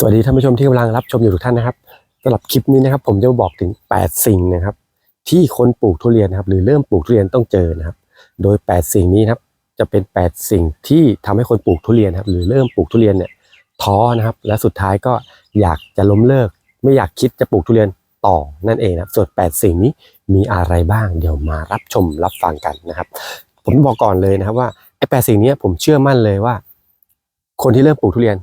สวัสดีท่านผู้ชมที่กำลังรับชมอยู่ทุกท่านนะครับสำหรับคลิปนี้นะครับ ผมจะบอกถึง 8 สิ่งนะครับ ที่คนปลูกทุเรียนนะครับ หรือเริ่มปลูกทุเรียนต้องเจอนะครับ โดย 8 สิ่งนี้นะครับ จะเป็น 8 สิ่งที่ทำให้คนปลูกทุเรียนครับ หรือเริ่มปลูกทุเรียนเนี่ยท้อนะครับ และสุดท้ายก็อยากจะล้มเลิก ไม่อยากคิดจะปลูกทุเรียนต่อนั่นเองนะครับ ส่วน 8 สิ่งนี้มีอะไรบ้าง เดี๋ยวมารับชมรับฟังกันนะครับ ผมบอกก่อนเลยนะครับว่าไอ้แปดสิ่งนี้ผมเชื่อมั่นเลยว่า คนที่เริ่มปลูกทุเรียน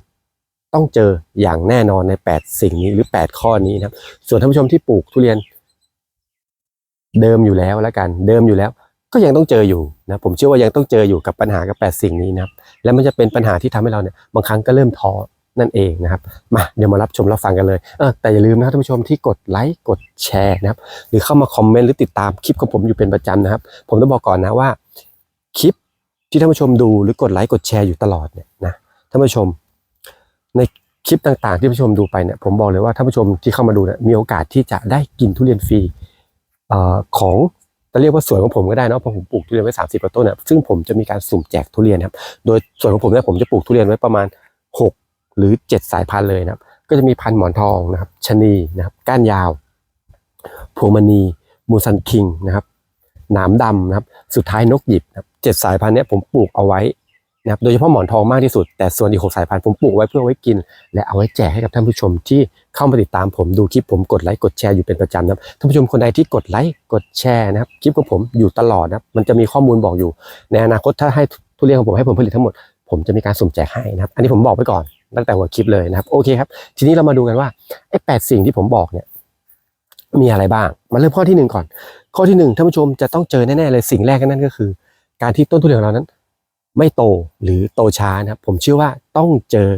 ต้องเจออย่างแน่นอนใน 8 สิ่งนี้หรือ 8 ข้อนี้นะครับ ส่วนท่านผู้ชมที่ปลูกทุเรียน เดิมอยู่แล้วแล้วกัน เดิมอยู่แล้ว ก็ยังต้องเจออยู่นะผมเชื่อว่ายังต้องเจออยู่กับปัญหากับ 8 สิ่งนี้นะครับ และมันจะเป็นปัญหาที่ทำให้เราเนี่ยบางครั้งก็เริ่มท้อนั่นเองนะครับ มาเดี๋ยวมารับชมรับฟังกันเลยเออแต่อย่าลืมนะท่านผู้ชมที่กดไลค์กดแชร์นะครับ หรือเข้ามาคอมเมนต์หรือติดตามคลิปของผมอยู่เป็นประจำนะครับ ผมต้องบอกก่อนนะว่าคลิปที่ท่านผู้ชมดูหรือกดไลค์กดแชร์อยู่ตลอดเนี่ยนะท่านผู้ชม คลิปต่างๆ ที่ผู้ชมดูไปเนี่ยผมบอกเลยว่าท่านผู้ชมที่เข้ามาดูเนี่ยมีโอกาสที่จะได้กินทุเรียนฟรีอของจะเรียกว่าสวนของผมก็ได้นะเพราะผมปลูกทุเรียนไว้ 30กว่าต้นเนี่ยซึ่งผมจะมีการสุ่มแจกทุเรียนครับโดยส่วนของผมเนี่ยผมจะปลูกทุเรียนไว้ประมาณ 6 หรือ 7 สายพันธุ์เลยนะครับก็จะมีพันธุ์หมอนทองนะครับชะนีนะครับก้านยาวพวงมณีมูซันคิงนะครับหนามดำนะครับสุดท้ายนกหยิบนะครับเจ็ดสายพันธุ์เนี้ยผมปลูกเอาไว้ นะครับโดยเฉพาะหมอนทองมากที่สุด แต่ส่วนอีกหกสายพันธุ์ผมปลูกไว้เพื่อไว้กิน และเอาไว้แจกให้กับท่านผู้ชมที่เข้ามาติดตามผมดูคลิปผมกดไลค์กดแชร์อยู่เป็นประจำนะครับท่านผู้ชมคนใดที่กดไลค์กดแชร์นะครับคลิปของผมอยู่ตลอดนะครับมันจะมีข้อมูลบอกอยู่ ในอนาคตถ้าให้ทุเรียนของผมให้ผลผลิตทั้งหมด ผมจะมีการสุ่มแจกให้นะครับ อันนี้ผมบอกไว้ก่อนตั้งแต่หัวคลิปเลยนะครับโอเคครับ ทีนี้เรามาดูกันว่าไอ้แปดสิ่งที่ผมบอกเนี่ยมีอะไรบ้าง มาเริ่มข้อที่หนึ่งก่อน ข้อที่หนึ่งท่านผู้ชมจะต้องเจอแน่ๆเลยสิ่งแรกนั่นก็คือ การที่ต้นทุเรียนของเรานั้น ไม่โตหรือโตช้านะครับ ผมเชื่อว่าต้องเจอ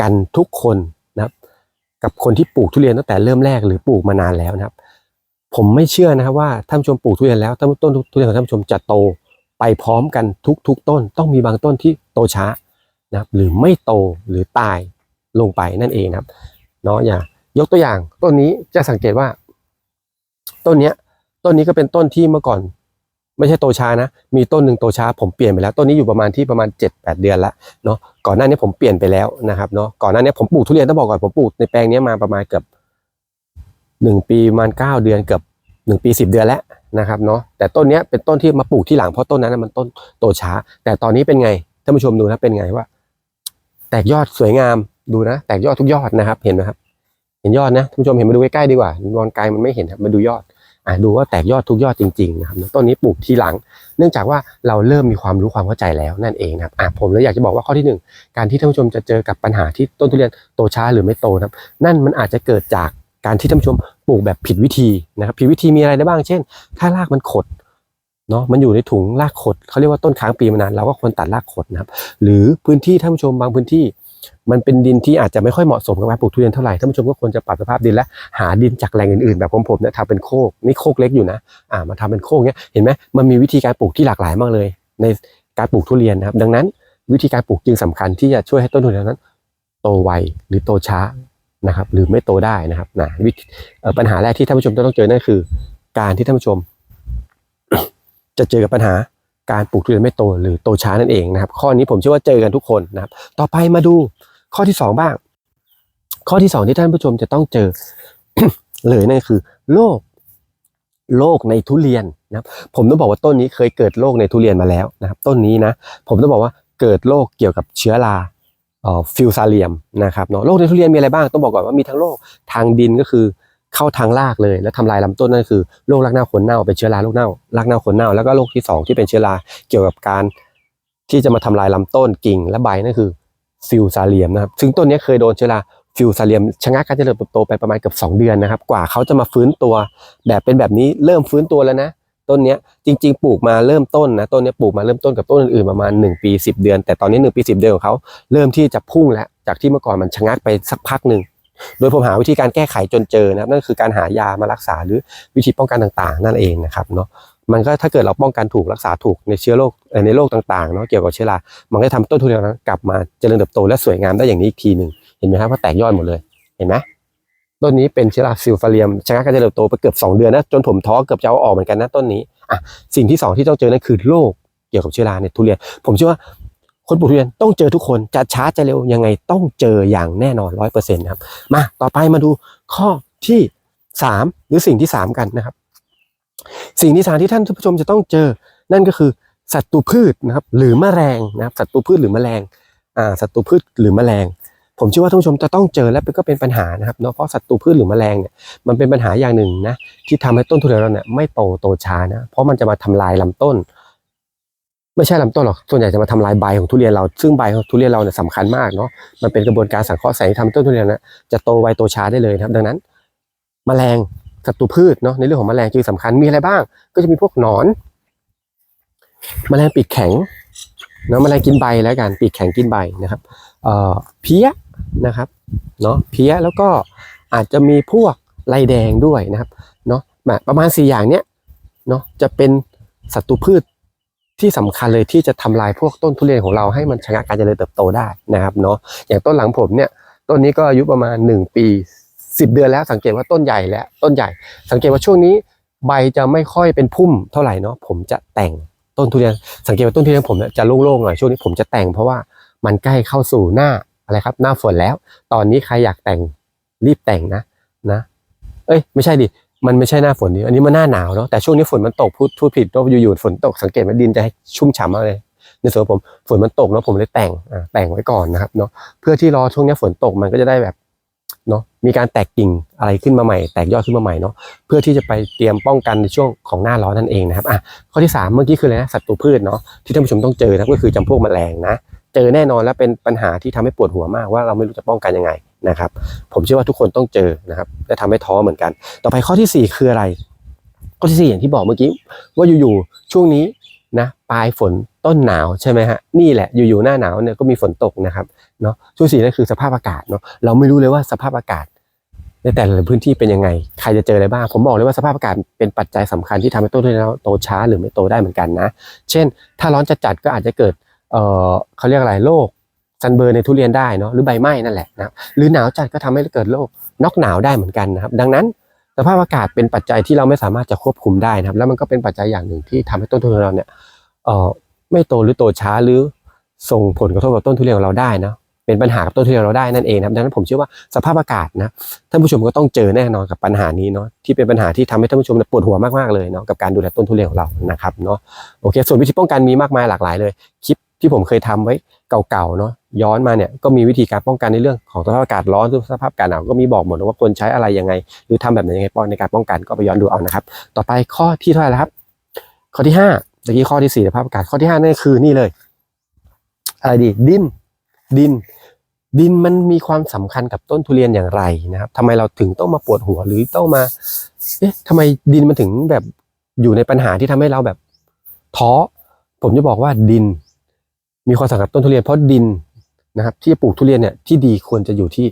กันทุกคนนะครับ กับคนที่ปลูกทุเรียนตั้งแต่เริ่มแรกหรือปลูกมานานแล้วนะครับ ผมไม่เชื่อนะครับว่าท่านผู้ชมปลูกทุเรียนแล้วต้นต้นทุเรียนของท่านผู้ชมจะโตไปพร้อมกันทุก ๆ ต้น ต้องมีบางต้นที่โตช้านะครับ หรือไม่โตหรือตายลงไปนั่นเองนะครับเนาะอย่างยกตัวอย่างต้นนี้จะสังเกตว่า ต้นเนี้ยต้นนี้ก็เป็นต้นที่เมื่อก่อน ไม่ใช่โตช้านะ มีต้นหนึ่งโตช้าผมเปลี่ยนไปแล้วต้นนี้อยู่ประมาณที่ประมาณ7จ็ดแปดเดือนล้วเนาะก่อนหน้านี้ผมเปลี่ยนไปแล้วนะครับเนาะก่อนหน้านี้ผมปลูกทุเรียนต้องบอกก่อนผมปลูกในแปลงนี้มาประมาณเกือบหนึ่งปีประมาณเก้าเดือนเกือบหนึ่งปีสิบเดือนแล้วนะครับเนาะแต่ต้นนี้เป็นต้นที่มาปลูกที่หลังเพราะต้นนั้นมันต้นโตช้า แต่ตอนนี้เป็นไงท่านผู้ชมดูนะเป็นไงว่า แตกยอดสวยงามดูนะ แตกยอดทุกยอดนะครับ เห็นไหมครับ เห็นยอดนะท่านผู้ชมเห็นมาดูใกล้ๆดีกว่า นอนไกลมันไม่เห็นครับมาดูยอด ดูว่าแตกยอดทุกยอดจริงๆนะครับต้นนี้ปลูกทีหลัง เนื่องจากว่าเราเริ่มมีความรู้ความเข้าใจแล้วนั่นเองนะครับอะผมเลยอยากจะบอกว่าข้อที่หนึ่งการที่ท่านผู้ชมจะเจอกับปัญหาที่ต้นทุเรียนโตช้าหรือไม่โตนะครับนั่นมันอาจจะเกิดจากการที่ท่านผู้ชมปลูกแบบผิดวิธีนะครับผิดวิธีมีอะไรได้บ้างเช่น ถ้ารากมันขดเนาะมันอยู่ในถุงรากขดเขาเรียกว่าต้นค้างปีมานานเราก็ควรตัดรากขดนะครับหรือพื้นที่ท่านผู้ชมบางพื้นที่ มันเป็นดินที่อาจจะไม่ค่อยเหมาะสมกับการปลูกทุเรียนเท่าไหร่ท่านผู้ชมก็ควรจะปรับสภาพดินและหาดินจากแหล่งอื่นๆ แบบผมผมเนี่ยทำเป็นโคกนี่โคกเล็กอยู่นะอ่ามาทำเป็นโคกเนี้ยเห็นไหมมันมีวิธีการปลูกที่หลากหลายมากเลย ในการปลูกทุเรียนนะครับ ดังนั้นวิธีการปลูกจึงสำคัญที่จะช่วยให้ต้นทุเรียนนั้น โตไวหรือโตช้านะครับ หรือไม่โตได้นะครับนะวิปัญหาแรกที่ท่านผู้ชมจะต้องเจอนั่นคือ การที่ท่านผู้ชม จะเจอกับปัญหา การปลูกทุเรียนไม่โตหรือโตช้านั่นเองนะครับ ข้อนี้ผมเชื่อว่าเจอกันทุกคนนะครับ ต่อไปมาดูข้อที่สองบ้าง ข้อที่สองที่ท่านผู้ชมจะต้องเจอ เลยนั่นคือโรคโรคในทุเรียนนะครับ ผมต้องบอกว่าต้นนี้เคยเกิดโรคในทุเรียนมาแล้วนะครับ ต้นนี้นะ ผมต้องบอกว่าเกิดโรคเกี่ยวกับเชื้อราเอ่อฟิวซาเลียมนะครับเนาะโรคในทุเรียนมีอะไรบ้างต้องบอกก่อนว่ามีทั้งโรคทางดินก็คือ เข้าทางรากเลย แล้วทำลายลำต้นนั่นคือโรครากเน่าขนเน่าเป็นเชื้อราโรคเน่ารากเน่าขนเน่าแล้วก็โรคที่สองที่เป็นเชื้อราเกี่ยวกับการที่จะมาทำลายลำต้นกิ่งและใบนั่นคือฟิวซาเลียมนะครับซึ่งต้นนี้เคยโดนเชื้อราฟิวซาเลียมชะงักการเจริญเติบโตไปประมาณเกือบ2 เดือนนะครับ กว่าเขาจะมาฟื้นตัวแบบเป็นแบบนี้เริ่มฟื้นตัวแล้วนะ ต้นนี้จริง ๆ ปลูกมาเริ่มต้นนะต้นนี้ปลูกมาเริ่มต้นกับต้นอื่นๆประมาณ1ปี 10 เดือน แต่ตอนนี้ 1 ปี 10 เดือนของเขาเริ่มที่จะพุ่งแล้วจากที่เมื่อก่อนมันชะงักไปสักพักหนึ่ง โดยผมหาวิธีการแก้ไขจนเจอนะครับนั่นคือการหายามารักษาหรือวิธีป้องกันต่างๆ นั่นเองนะครับเนาะมันก็ถ้าเกิดเราป้องกันถูกรักษาถูกในเชื้อโรคในโรคต่างๆเนาะเกี่ยวกับเชื้อรา มันก็จะทำต้นทุเรียนนั้นกลับมาเจริญเติบโตและสวยงามได้อย่างนี้อีกทีหนึ่งเห็นไหมครับว่าแตกยอดหมดเลยเห็นไหมต้นนี้เป็นเชื้อราซิลฟาเรียมชะงักการเจริญเติบโตไปเกือบ 2 เดือนนะจนผมท้อเกือบจะเอาออกเหมือนกันนะต้นนี้อะสิ่งที่สองที่ต้องเจอนั่นคือโรคเกี่ยวกับเชื้อราในทุเรียน ผมเชื่อว่า คนปลูกทุเรียนต้องเจอทุกคนจะช้าจะเร็วยังไงต้องเจออย่างแน่นอนร้อยเปอร์เซ็นต์ครับมาต่อไปมาดูข้อที่สามหรือสิ่งที่สามกันนะครับ สิ่งที่สามที่ท่านผู้ชมจะต้องเจอ นั่นก็คือศัตรูพืชนะครับ หรือแมลงนะครับศัตรูพืชหรือแมลงอ่าศัตรูพืชหรือแมลง ผมเชื่อว่าท่านผู้ชมจะต้องเจอและก็เป็นปัญหานะครับเนาะเพราะศัตรูพืชหรือแมลงเนี่ยมันเป็นปัญหาอย่างหนึ่งนะที่ทำให้ต้นทุเรียนเราเนี่ยไม่โตโตช้านะเพราะมันจะมาทำลายลำต้น ไม่ใช่ลำต้นหรอก ส่วนใหญ่จะมาทำลายใบของทุเรียนเรา ซึ่งใบของทุเรียนเราเนี่ยสำคัญมากเนาะ มันเป็นกระบวนการสังเคราะห์แสงที่ทำต้นทุเรียนนะจะโตไวโตช้าได้เลยนะครับ ดังนั้น แมลงศัตรูพืชเนาะ ในเรื่องของแมลงจึงสำคัญ มีอะไรบ้าง ก็จะมีพวกหนอน แมลงปีกแข็ง เนาะ แมลงกินใบแล้วกัน ปีกแข็งกินใบนะครับ เอ่อ เพี้ยนะครับ เนาะ เพี้ยแล้วก็อาจจะมีพวกไรแดงด้วยนะครับ เนาะ ประมาณสี่อย่างเนี้ย เนาะ จะเป็นศัตรูพืช ที่สำคัญเลยที่จะทำลายพวกต้นทุเรียนของเราให้มันชะงักการเจริญเติบโตได้นะครับเนาะอย่างต้นหลังผมเนี่ยต้นนี้ก็อายุประมาณ 1 ปี 10 เดือนแล้วสังเกตว่าต้นใหญ่แล้วต้นใหญ่ สังเกตว่าช่วงนี้ใบจะไม่ค่อยเป็นพุ่มเท่าไหร่เนาะผมจะแต่งต้นทุเรียนสังเกตว่าต้นทุเรียนผมจะโล่งๆหน่อยช่วงนี้ผมจะแต่งเพราะว่ามันใกล้เข้าสู่หน้าอะไรครับ หน้าฝนแล้ว ตอนนี้ใครอยากแต่งรีบแต่งนะนะ เอ้ยไม่ใช่ดิ มันไม่ใช่หน้าฝนดิอันนี้มันหน้าหนาวเนาะแต่ช่วงนี้ฝนมันตกพูดพูดผิดเพราอยู่ๆฝนตกสังเกตว่าดินจะชุ่มฉ่ำมากเลยในส่วนผมฝนมันตกเนาะผมเลยแต่งอ่าแต่งไว้ก่อนนะครับเนาะเพื่อที่รอช่วงนี้ฝนตกมันก็จะได้แบบเนาะมีการแตกกิ่งอะไรขึ้นมาใหม่ แตกยอดขึ้นมาใหม่เนาะเพื่อที่จะไปเตรียมป้องกันในช่วงของหน้าร้อนนั่นเองนะครับอะข้อที่สามเมื่อกี้คืออะไรนะศัตรูพืชเนาะที่ท่านผู้ชมต้องเจอนะก็คือจำพวกแมลงนะ เจอแน่นอนและเป็นปัญหาที่ทำให้ปวดหัวมากว่าเราไม่รู้จะป้องกันยังไงนะครับ ผมเชื่อว่าทุกคนต้องเจอนะครับและทำให้ท้อเหมือนกัน ต่อไปข้อที่สี่คืออะไร ข้อที่สี่อย่างที่บอกเมื่อกี้ว่าอยู่ๆช่วงนี้นะปลายฝนต้นหนาวใช่ไหมฮะนี่แหละอยู่ๆหน้าหนาวเนี่ยก็มีฝนตกนะครับเนาะช่วงสี่นั่นคือสภาพอากาศเนาะเราไม่รู้เลยว่าสภาพอากาศในแต่ละพื้นที่เป็นยังไง ใครจะเจออะไรบ้าง ผมบอกเลยว่าสภาพอากาศเป็นปัจจัยสำคัญที่ทำให้ต้นทุเรียนเราโตช้าหรือไม่โตได้เหมือนกันนะ เช่น ถ้าร้อนจัดๆก็อาจจะเกิด เอ่อเขาเรียกอะไรโรคซันเบอร์ในทุเรียนได้เนาะหรือใบไหม้นั่นแหละนะหรือหนาวจัดก็ทำให้เกิดโรคนอกหนาวได้เหมือนกันนะครับ ดังนั้นสภาพอากาศเป็นปัจจัยที่เราไม่สามารถจะควบคุมได้นะครับ แล้วมันก็เป็นปัจจัยอย่างหนึ่งที่ทำให้ต้นทุเรียนเราเนี่ยเอ่อไม่โตหรือโตช้าหรือส่งผลกระทบกับต้นทุเรียนของเราได้นะเป็นปัญหากับต้นทุเรียนเราได้นั่นเองนะครับดังนั้นผมเชื่อว่าสภาพอากาศนะท่านผู้ชมก็ต้องเจอแน่นอนกับปัญหานี้เนาะที่เป็นปัญหาที่ทำให้ท่านผู้ชมปวดหัวมากๆเลยเนาะกับการดูแลต้นทุเรียนของเรานะครับเนาะโอเค ส่วนวิธีป้องกันมีมากมายหลากหลายเลยคลิป ที่ผมเคยทำไว้เก่าๆเนาะย้อนมาเนี่ยก็มีวิธีการป้องกันในเรื่องของสภาพอากาศร้อนหรือสภาพอากาศหนาวก็มีบอกหมดว่าควรใช้อะไรยังไง หรือทำแบบไหนยังไงป้องในการป้องกันก็ไปย้อนดูเอานะครับ ต่อไปข้อที่เท่าไหร่แล้วครับ ข้อที่ห้าตะกี้ข้อที่สี่สภาพอากาศข้อที่ห้านั่นคือนี่เลย อะไรดี ดิน ดิน ดินมันมีความสำคัญกับต้นทุเรียนอย่างไรนะครับทำไมเราถึงต้องมาปวดหัวหรือต้องมา เอ๊ะทำไมดินมันถึงแบบอยู่ในปัญหาที่ทำให้เราแบบท้อผมจะบอกว่าดิน มีความสำคัญต้นทุเรียนเพราะดินนะครับ ที่จะปลูกทุเรียนเนี่ยที่ดีควรจะอยู่ที่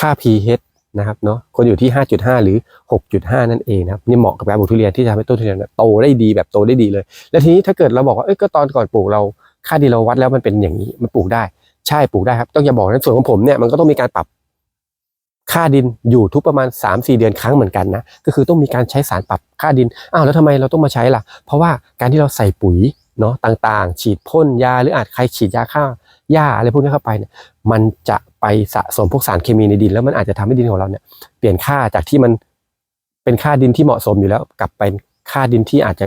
ค่า pH นะครับเนาะควรอยู่ที่ 5.5 หรือ 6.5 นั่นเองนะครับนี่เหมาะกับการปลูกทุเรียนที่จะทำให้ต้นทุเรียนโตได้ดีแบบโตได้ดีเลย และทีนี้ถ้าเกิดเราบอกว่าเอ้ยก็ตอนก่อนปลูกเราค่าดินเราวัดแล้วมันเป็นอย่างนี้มันปลูกได้ ใช่ปลูกได้ครับ ต้องอย่าบอกนะส่วนของผมเนี่ยมันก็ต้องมีการปรับค่าดินอยู่ทุกประมาณ 3-4 เดือนครั้งเหมือนกันนะก็คือต้องมีการใช้สารปรับค่าดินอ้าวแล้วทำไมเราต้องมาใช้ล่ะ เพราะว่าการที่เราใส่ปุ๋ย เนาะต่างๆ ฉีดพ่นยาหรืออาจใครฉีดยาฆ่าหญ้าอะไรพวกนี้เข้าไปเนี่ยมันจะไปสะสมพวกสารเคมีในดิน แล้วมันอาจจะทำให้ดินของเราเนี่ยเปลี่ยนค่าจากที่มันเป็นค่าดินที่เหมาะสมอยู่แล้วกลับไปค่าดินที่อาจจะ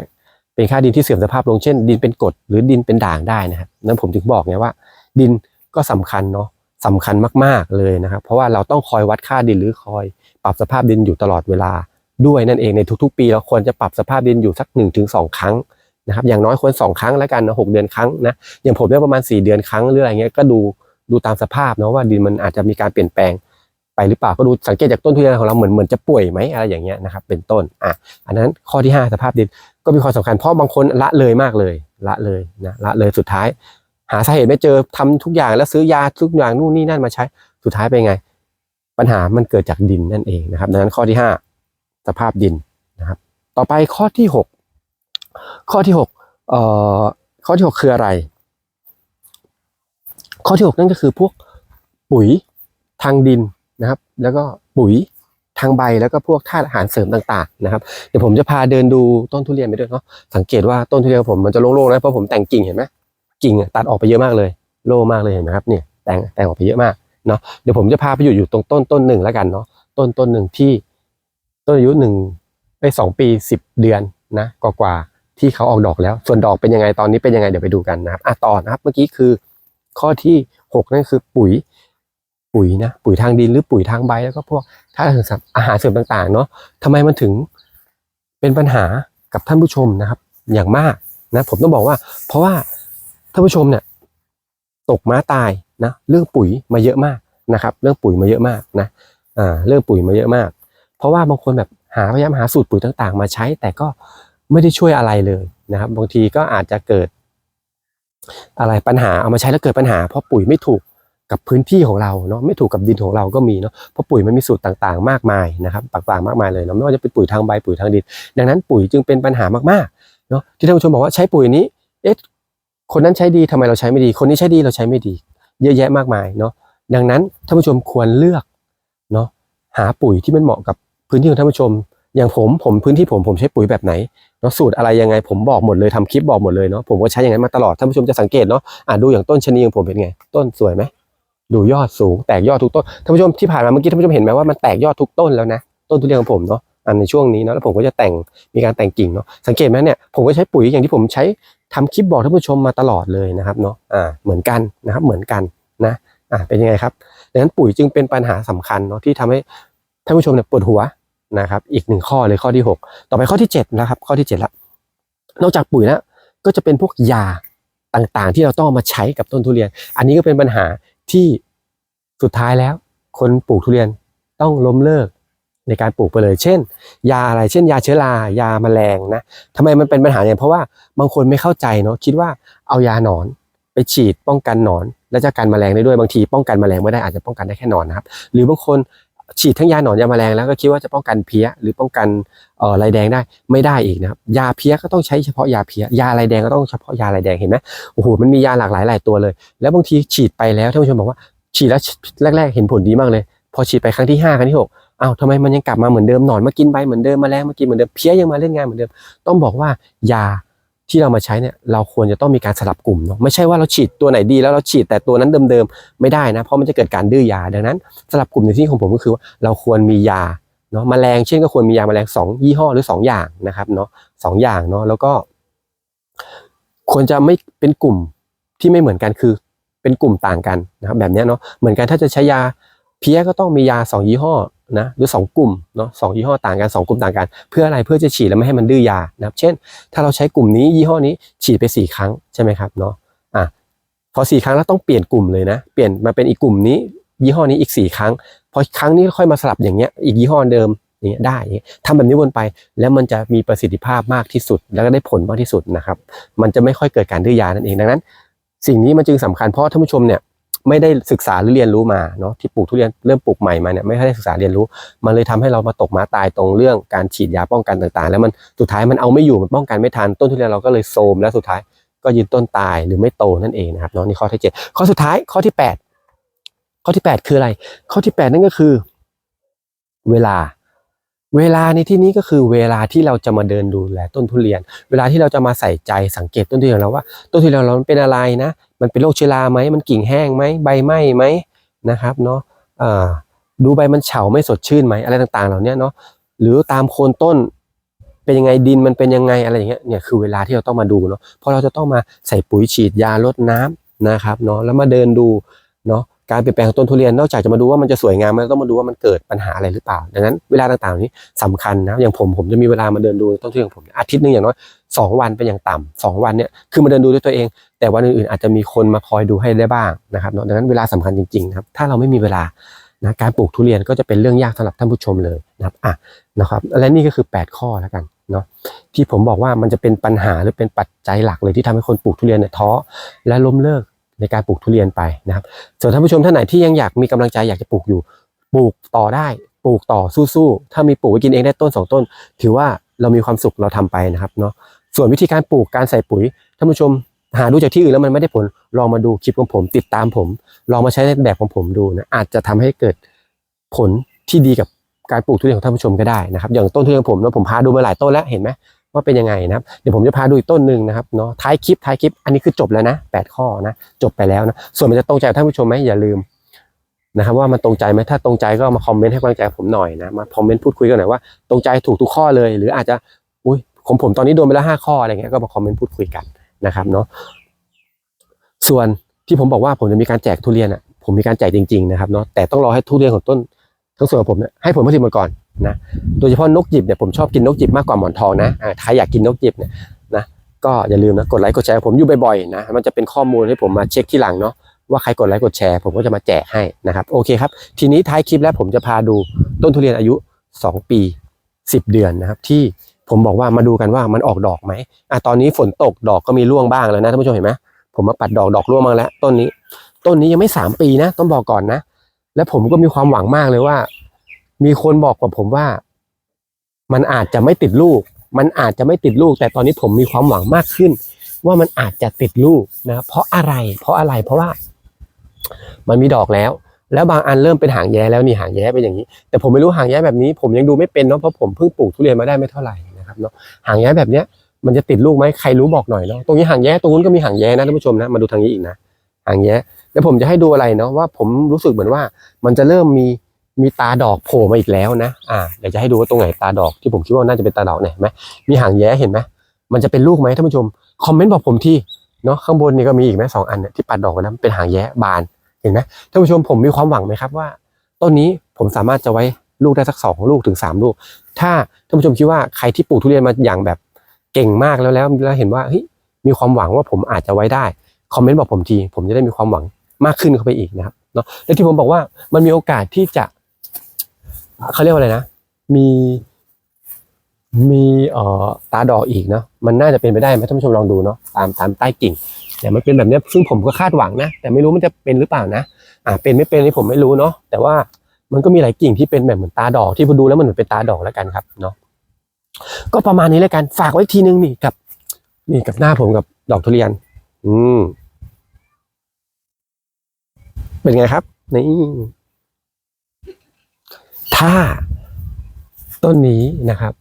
เป็นค่าดินที่เสื่อมสภาพลงเช่น ดินเป็นกรดหรือดินเป็นด่างได้นะครับนั้นผมถึงบอกไงว่า ดินก็สำคัญเนาะสำคัญมากๆเลยนะครับ เพราะว่าเราต้องคอยวัดค่าดินหรือคอย ปรับสภาพดินอยู่ตลอดเวลาด้วยนั่นเองในทุกๆ ปีเราควรจะปรับสภาพดินอยู่สัก1นถึงสครั้ง นะครับอย่างน้อยควรสองครั้งแล้วกันนะหกเดือนครั้งนะอย่างผมเนี่ยประมาณ 4 เดือนครั้งหรืออะไรเงี้ยก็ดูดูตามสภาพเนาะว่าดินมันอาจจะมีการเปลี่ยนแปลงไปหรือเปล่าก็ดูสังเกตจากต้นทุเรียนของเราเหมือนเหมือนจะป่วยไหมอะไรอย่างเงี้ยนะครับเป็นต้นอะอันนั้นข้อที่ 5 สภาพดินก็มีความสำคัญเพราะบางคนละเลยมากเลยละเลยนะละเลยสุดท้าย หาสาเหตุไม่เจอทำทุกอย่างแล้วซื้อยาทุกอย่างนู่นนี่นั่นมาใช้สุดท้ายเป็นไง ปัญหามันเกิดจากดินนั่นเองนะครับ ดังนั้นข้อที่ห้าสภาพดินนะครับ ต่อไปข้อที่หก ข้อที่หกเอ่อข้อที่หกคืออะไร ข้อที่หกนั่นก็คือพวกปุ๋ยทางดินนะครับ แล้วก็ปุ๋ยทางใบแล้วก็พวกธาตุอาหารเสริมต่างๆนะครับเดี๋ยวผมจะพาเดินดูต้นทุเรียนไปด้วยเนาะสังเกตว่าต้นทุเรียนผมมันจะโล่งๆนะเพราะผมแต่งกิ่งเห็นไหมกิ่งตัดออกไปเยอะมากเลย โล่มากเลยเห็นไหมครับเนี่ยแต่งแต่งออกไปเยอะมากเนาะเดี๋ยวผมจะพาไปอยู่อยู่ตรงต้นต้นหนึ่งแล้วกันเนาะต้นต้นหนึ่งที่ต้นอายุหนึ่งไปสองปีสิบเดือนนะกว่า ที่เขาออกดอกแล้ว ส่วนดอกเป็นยังไงตอนนี้เป็นยังไงเดี๋ยวไปดูกันนะครับอะต่อนะครับ เมื่อกี้คือข้อที่หกนั่นคือปุ๋ยปุ๋ยนะปุ๋ยทางดินหรือปุ๋ยทางใบแล้วก็พวกถ้าอาหารเสริมต่างๆเนาะทำไมมันถึงเป็นปัญหากับท่านผู้ชมนะครับ อย่างมากนะผมต้องบอกว่า เพราะว่าท่านผู้ชมเนี่ยตกม้าตายนะเรื่องปุ๋ยมาเยอะมากนะครับ เรื่องปุ๋ยมาเยอะมากนะอ่าเรื่องปุ๋ยมาเยอะมาก เพราะว่าบางคนแบบหาพยายามหาสูตรปุ๋ยต่างๆ มาใช้แต่ก็ ไม่ได้ช่วยอะไรเลยนะครับ บางทีก็อาจจะเกิด อะไรปัญหาเอามาใช้แล้วเกิดปัญหา เพราะปุ๋ยไม่ถูกกับพื้นที่ของเราเนาะไม่ถูกกับดินของเราก็มีเนาะเพราะปุ๋ยมันมีสูตรต่างๆ มากมายนะครับต่างๆมากมายเลยเนาะไม่ว่าจะเป็นปุ๋ยทางใบปุ๋ยทางดิน ดังนั้นปุ๋ยจึงเป็นปัญหามากๆเนาะที่ท่านผู้ชมบอกว่าใช้ปุ๋ยนี้เอ๊ะคนนั้นใช้ดีทำไมเราใช้ไม่ดี คนนี้ใช้ดีเราใช้ไม่ดี เยอะแยะมากมายเนาะดังนั้นท่านผู้ชมควรเลือกเนาะหาปุ๋ยที่มันเหมาะกับพื้นที่ของท่านผู้ชม อย่างผมผมพื้นที่ผมผมใช้ปุ๋ยแบบไหน เนาะสูตรอะไรยังไงผมบอกหมดเลยทำคลิปบอกหมดเลยเนาะผมก็ใช้อย่างนั้นมาตลอดท่านผู้ชมจะสังเกตเนาะอ่าดูอย่างต้นชะนีของผมเป็นไง ต้นสวยไหมดูยอดสูงแตกยอดทุกต้นท่านผู้ชมที่ผ่านมาเมื่อกี้ท่านผู้ชมเห็นไหมว่ามันแตกยอดทุกต้นแล้วนะต้นทุเรียนของผมเนาะอันในช่วงนี้เนาะแล้วผมก็จะแต่งมีการแต่งกิ่งเนาะสังเกตไหมเนี่ยผมก็ใช้ปุ๋ยอย่างที่ผมใช้ทำคลิปบอกท่านผู้ชมมาตลอดเลยนะครับเนาะอ่าเหมือนกันนะครับเหมือนกันนะอ่าเป็นยังไงครับดังนั้นปุ๋ยจึงเป็นปัญหาสำคัญเนาะที่ทำให้ท่านผู้ชมเนี่ยปวดหัว นะครับ อีกหนึ่งข้อเลยข้อที่หกต่อไปข้อที่เจ็ดนะครับ ข้อที่เจ็ดละนอกจากปุ๋ยแล้วก็จะเป็นพวกยาต่างๆ ที่เราต้องมาใช้กับต้นทุเรียน อันนี้ก็เป็นปัญหาที่สุดท้ายแล้ว คนปลูกทุเรียนต้องล้มเลิกในการปลูกไปเลย เช่น ยาอะไร เช่น ยาเชื้อรายาแมลงนะทำไมมันเป็นปัญหาเนี่ย เพราะว่าบางคนไม่เข้าใจเนาะ คิดว่าเอายาหนอนไปฉีดป้องกันหนอน และจะกันแมลงได้ด้วย บางทีป้องกันแมลงไม่ได้อาจจะป้องกันได้แค่หนอนนะครับ หรือบางคน ฉีดทั้งยาหนอนยาแมลงแล้วก็คิดว่าจะป้องกันเพี้ยหรือป้องกันเอ่อลายแดงได้ไม่ได้อีกนะครับยาเพี้ยก็ต้องใช้เฉพาะยาเพี้ยยาลายแดงก็ต้องเฉพาะยาลายแดงเห็นไหมโอ้โหมันมียาหลากหลายหลายตัวเลย แล้วบางทีฉีดไปแล้วท่านผู้ชมบอกว่าฉีดแล้วแรก ๆ เห็นผลดีมากเลย พอฉีดไปครั้งที่ห้าครั้งที่หกอ้าวทำไมมันยังกลับมาเหมือนเดิมหนอนมากินใบเหมือนเดิมแมลงมากินเหมือนเดิมเพี้ยยังมาเล่นงานเหมือนเดิม ต้องบอกว่ายา ที่เรามาใช้เนี่ยเราควรจะต้องมีการสลับกลุ่มเนาะไม่ใช่ว่าเราฉีดตัวไหนดีแล้วเราฉีดแต่ตัวนั้นเดิมๆไม่ได้นะเพราะมันจะเกิดการดื้อยาดังนั้น สลับกลุ่มในที่ของผมก็คือว่าเราควรมียาเนาะแมลงเช่นก็ควรมียาแมลงสองยี่ห้อหรือสองอย่างนะครับเนาะสองอย่างเนาะแล้วก็ ควรจะไม่เป็นกลุ่มที่ไม่เหมือนกันคือเป็นกลุ่มต่างกันนะครับแบบนี้เนาะเหมือนกันถ้าจะใช้ยาเพี้ยก็ต้องมียาสองยี่ห้อ นะหรือสองกลุ่มเนาะสองยี่ห้อต่างกันสองกลุ่มต่างกัน เพื่ออะไรเพื่อจะฉีดแล้วไม่ให้มันดื้อยานะครับเช่น ถ้าเราใช้กลุ่มนี้ยี่ห้อนี้ฉีดไปสี่ครั้งใช่ไหมครับเนาะอะพอสี่ครั้งแล้วต้องเปลี่ยนกลุ่มเลยนะ เปลี่ยนมาเป็นอีกกลุ่มนี้ ยี่ห้อนี้อีกสี่ครั้งพอครั้งนี้ค่อยมาสลับอย่างเงี้ยอีกยี่ห้อเดิมอย่างเงี้ยได้อย่างเงี้ยทำแบบนี้วนไปแล้วมันจะมีประสิทธิภาพมากที่สุด แล้วก็ได้ผลมากที่สุดนะครับ มันจะไม่ค่อยเกิดการดื้อยานั่นเองดังนั้น สิ่งนี้มันจึงสำคัญเพราะท่านผู้ชมเนี่ย ไม่ได้ศึกษาหรือเรียนรู้มาเนาะที่ปลูกทุเรียนเริ่มปลูกใหม่มาเนี่ยไม่ได้ศึกษาเรียนรู้ มันเลยทำให้เรามาตกม้าตายตรงเรื่องการฉีดยาป้องกันต่างๆ แล้วมันสุดท้ายมันเอาไม่อยู่มันป้องกันไม่ทันต้นทุเรียนเราก็เลยโทมแล้วสุดท้ายก็ยืนต้นตายหรือไม่โตนั่นเองนะครับเนาะนี่ข้อที่เจ็ดข้อสุดท้ายข้อที่แปดข้อที่แปดคืออะไร ข้อที่แปดนั่นก็คือ เวลา เวลาในที่นี้ก็คือเวลาที่เราจะมาเดินดูแลต้นทุเรียน เวลาที่เราจะมาใส่ใจสังเกตต้นทุเรียนเราว่า ต้นทุเรียนเรามันเป็นอะไรนะ มันเป็นโรคเชื้อราไหมมันกิ่งแห้งไหมใบไหม้ไหมนะครับเนาะดูใบมันเฉาไม่สดชื่นไหมอะไรต่างๆ เหล่านี้เนาะหรือตามโคนต้นเป็นยังไงดินมันเป็นยังไงอะไรอย่างเงี้ยเนี่ยคือเวลาที่เราต้องมาดูเนาะเพราะเราจะต้องมาใส่ปุ๋ยฉีดยาลดน้ำนะครับเนาะแล้วมาเดินดูเนาะ การเปลี่ยนแปลงของต้นทุเรียนนอกจากจะมาดูว่ามันจะสวยงามมันต้องมาดูว่ามันเกิดปัญหาอะไรหรือเปล่า ดังนั้นเวลาต่างๆนี้สำคัญนะอย่างผมผมจะมีเวลามาเดินดูต้นทุเรียนของผมอาทิตย์นึงอย่างน้อยสองวันเป็นอย่างต่ำสองวันเนี่ยคือมาเดินดูด้วยตัวเอง แต่วันอื่นๆอาจจะมีคนมาคอยดูให้ได้บ้างนะครับเนาะดังนั้นเวลาสำคัญจริงๆครับถ้าเราไม่มีเวลานะการปลูกทุเรียนก็จะเป็นเรื่องยากสำหรับท่านผู้ชมเลยนะครับอะนะครับและนี่ก็คือ 8 ข้อแล้วกันเนาะที่ผมบอกว่ามันจะเป็นปัญหาหรือเป็นปัจจัยหลักเลยที่ทำให้คนปลูกทุเรียนเนี่ยท้อและล้มเลิก ในการปลูกทุเรียนไปนะครับส่วนท่านผู้ชมท่านไหนที่ยังอยากมีกำลังใจอยากจะปลูกอยู่ ปลูกต่อได้ ปลูกต่อสู้ๆถ้ามีปลูกไว้กินเองได้ต้นสองต้น ถือว่าเรามีความสุขเราทำไปนะครับเนาะส่วนวิธีการปลูกการใส่ปุ๋ยท่านผู้ชมหาดูจากที่อื่นแล้วมันไม่ได้ผลลองมาดูคลิปของผมติดตามผม ลองมาใช้ในแบบของผมดูนะอาจจะทำให้เกิดผลที่ดีกับการปลูกทุเรียนของท่านผู้ชมก็ได้นะครับอย่างต้นทุเรียนของผมนะผมพาดูมาหลายต้นแล้วเห็นไหม ว่าเป็นยังไงนะครับ เดี๋ยวผมจะพาดูอีกต้นหนึ่งนะครับเนาะท้ายคลิปท้ายคลิป อันนี้คือจบแล้วนะแปดข้อนะจบไปแล้วนะส่วนมันจะตรงใจกับท่านผู้ชมไหมอย่าลืมนะครับว่ามันตรงใจไหมถ้าตรงใจก็มาคอมเมนต์ให้กำลังใจผมหน่อยนะมาคอมเมนต์พูดคุยกันหน่อยว่าตรงใจถูกทุกข้อเลย หรืออาจจะอุ้ยของผมตอนนี้โดนไปแล้วห้าข้ออะไรเงี้ยก็มาคอมเมนต์พูดคุยกันนะครับเนาะส่วนที่ผมบอกว่าผมจะมีการแจกทุเรียนอะผมมีการแจกจริงๆนะครับเนาะแต่ต้องรอให้ทุเรียนของต้นทั้งส่วนของผมเนี่ยให้ผลผลิตมาก่อน นะโดยเฉพาะนกหยิบเนี่ยผมชอบกินนกหยิบมากกว่าหมอนทองนะอ่าใครอยากกินนกหยิบเนี่ยนะก็อย่าลืมนะกดไลค์กดแชร์ผมอยู่บ่อยๆนะมันจะเป็นข้อมูลให้ผมมาเช็คที่หลังเนาะว่าใครกดไลค์กดแชร์ผมก็จะมาแจกให้นะครับโอเคครับทีนี้ท้ายคลิปแล้วผมจะพาดูต้นทุเรียนอายุ 2 ปี 10 เดือนนะครับที่ผมบอกว่ามาดูกันว่ามันออกดอกไหมอะตอนนี้ฝนตกดอกก็มีร่วงบ้างแล้วนะท่านผู้ชมเห็นไหมผมมาปัดดอกดอกร่วงมาแล้ว ต้นนี้ ต้นนี้ยังไม่ 3 ปีนะ ต้องบอกก่อนนะ และผมก็มีความหวังมากเลยว่า มีคนบอกกับผมว่า มันอาจจะไม่ติดลูก มันอาจจะไม่ติดลูก แต่ตอนนี้ผมมีความหวังมากขึ้น ว่ามันอาจจะติดลูกนะ เพราะอะไร เพราะอะไรเพราะว่า มันมีดอกแล้ว แล้วบางอันเริ่มเป็นหางแย้แล้วนี่หางแย้เป็นอย่างนี้ แต่ผมไม่รู้หางแย้แบบนี้ ผมยังดูไม่เป็นเนาะเพราะผมเพิ่งปลูกทุเรียนมาได้ไม่เท่าไหร่นะครับเนาะหางแย้แบบเนี้ยมันจะติดลูกไหมใครรู้บอกหน่อยเนาะตรงนี้หางแย้ตรงนู้นก็มีหางแย้นะท่านผู้ชมนะมาดูทางนี้อีกนะหางแย้แล้วผมจะให้ดูอะไรเนาะว่า ผมรู้สึกเหมือนว่า มันจะเริ่มมี มีตาดอกโผล่มาอีกแล้วนะ อ่า เดี๋ยวจะให้ดูว่าตรงไหนตาดอกที่ผมคิดว่าน่าจะเป็นตาดอกเนี่ยเห็นไหมมีหางแย้เห็นไหมมันจะเป็นลูกไหมท่านผู้ชม คอมเมนต์บอกผมที่ เนาะข้างบนนี่ก็มีอีกไหมสองอันเนี่ยที่ปัดดอกไว้นะเป็นหางแย้บาน เห็นไหมท่านผู้ชมผมมีความหวังไหมครับว่า ต้นนี้ผมสามารถจะไว้ลูกได้สักสองลูกถึงสามลูก ถ้าท่านผู้ชมคิดว่าใครที่ปลูกทุเรียนมาอย่างแบบเก่งมากแล้วแล้วแล้วเห็นว่าเฮ้ยมีความหวังว่าผมอาจจะไว้ได้ คอมเมนต์บอกผมที ผมจะได้มีความหวังมากขึ้นเข้าไปอีกนะครับเนาะและที่ผมบอกว่ามันมีโอกาสที่จะ เขาเรียกว่าอะไรนะ มีมีเอ่อตาดอกอีกเนาะมันน่าจะเป็นไปได้ไหมท่านผู้ชมลองดูเนาะตามตามใต้กิ่งแต่มันเป็นแบบนี้ซึ่งผมก็คาดหวังนะ แต่ไม่รู้มันจะเป็นหรือเปล่านะอ่าเป็นไม่เป็นนี่ผมไม่รู้เนาะแต่ว่ามันก็มีหลายกิ่งที่เป็นแบบเหมือนตาดอกที่พอดูแล้วมันเหมือนเป็นตาดอกแล้วกันครับเนาะก็ประมาณนี้แล้วกันฝากไว้ทีนึงนี่กับ นี่กับหน้าผมกับดอกทุเรียน อืมเป็นไงครับนี่ ถ้าต้นนี้นะครับ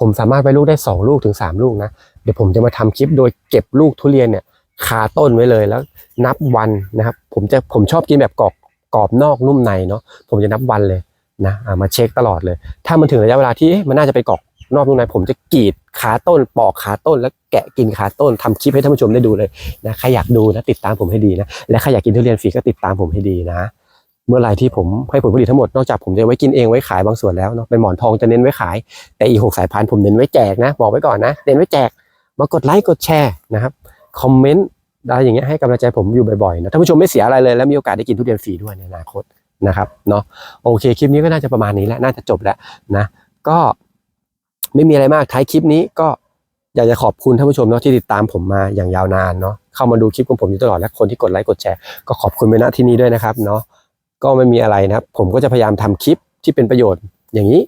ผมสามารถไว้ลูกได้สองลูกถึงสามลูกนะ เดี๋ยวผมจะมาทำคลิปโดยเก็บลูกทุเรียนเนี่ยคาต้นไว้เลยแล้วนับวันนะครับ ผมจะผมชอบกินแบบกรอบกรอบนอกนุ่มในเนาะผมจะนับวันเลยนะามาเช็คตลอดเลย ถ้ามันถึงระยะเวลาที่มันน่าจะไปกรอบนอกนุ่มในผมจะกรีดขาต้นปอกขาต้น แล้วแกะกินขาต้นทำคลิปให้ท่านผู้ชมได้ดูเลยนะใครอยากดูนะติดตามผมให้ดีนะและใครอยากกินทุเรียนฟรีก็ติดตามผมให้ดีนะ เมื่อไรที่ผมให้ผลผลิตทั้งหมดนอกจากผมจะไว้กินเองไว้ขายบางส่วนแล้วเนาะเป็นหมอนทองจะเน้นไว้ขาย แต่อีหกสายพันธุ์ผมเน้นไว้แจกนะบอกไว้ก่อนนะเน้นไว้แจกมากดไลค์กดแชร์นะครับคอมเมนต์อะไรอย่างเงี้ยให้กำลังใจผมอยู่บ่อยๆนะท่านผู้ชมไม่เสียอะไรเลยแล้วมีโอกาสได้กินทุเรียนฟรีด้วยในอนาคตนะครับเนาะโอเคคลิปนี้ก็น่าจะประมาณนี้แล้วน่าจะจบแล้วนะ ก็ไม่มีอะไรมากท้ายคลิปนี้ก็อยากจะขอบคุณท่านผู้ชมเนาะที่ติดตามผมมาอย่างยาวนานเนาะเข้ามาดูคลิปของผมอยู่ตลอดและคนที่กดไลค์กดแชร์ก็ขอบคุณไปณที่นี้ด้วยนะครับเนาะ ก็ไม่มีอะไรนะครับ ผมก็จะพยายามทำคลิปที่เป็นประโยชน์อย่างนี้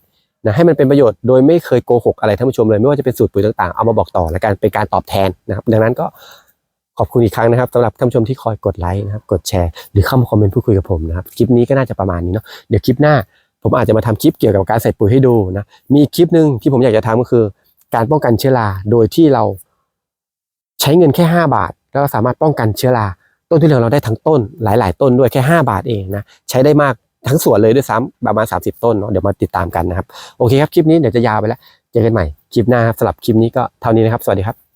นะให้มันเป็นประโยชน์โดยไม่เคยโกหกอะไรท่านผู้ชมเลยไม่ว่าจะเป็นสูตรปุ๋ยต่างๆเอามาบอกต่อและการเป็นการตอบแทนนะครับ ดังนั้นก็ขอบคุณอีกครั้งนะครับสำหรับท่านผู้ชมที่คอยกดไลค์นะครับกดแชร์ หรือเข้ามาคอมเมนต์พูดคุยกับผมนะครับคลิปนี้ก็น่าจะประมาณนี้เนาะเดี๋ยวคลิปหน้า ผมอาจจะมาทำคลิปเกี่ยวกับการใส่ปุ๋ยให้ดูนะมีคลิปหนึ่งที่ผมอยากจะทำก็คือ การป้องกันเชื้อราโดยที่เราใช้เงินแค่ 5 บาท แล้วก็สามารถป้องกันเชื้อรา ต้นทุเรียนเราได้ทั้งต้นหลาย ๆ ต้นด้วยแค่ 5 บาทเองนะใช้ได้มากทั้งสวนเลยด้วยซ้ำประมาณ 30 ต้นเนาะเดี๋ยวมาติดตามกันนะครับ โอเคครับ คลิปนี้เดี๋ยวจะยาวไปแล้ว เจอกันใหม่ คลิปหน้าครับสำหรับคลิปนี้ก็เท่านี้นะครับ สวัสดีครับ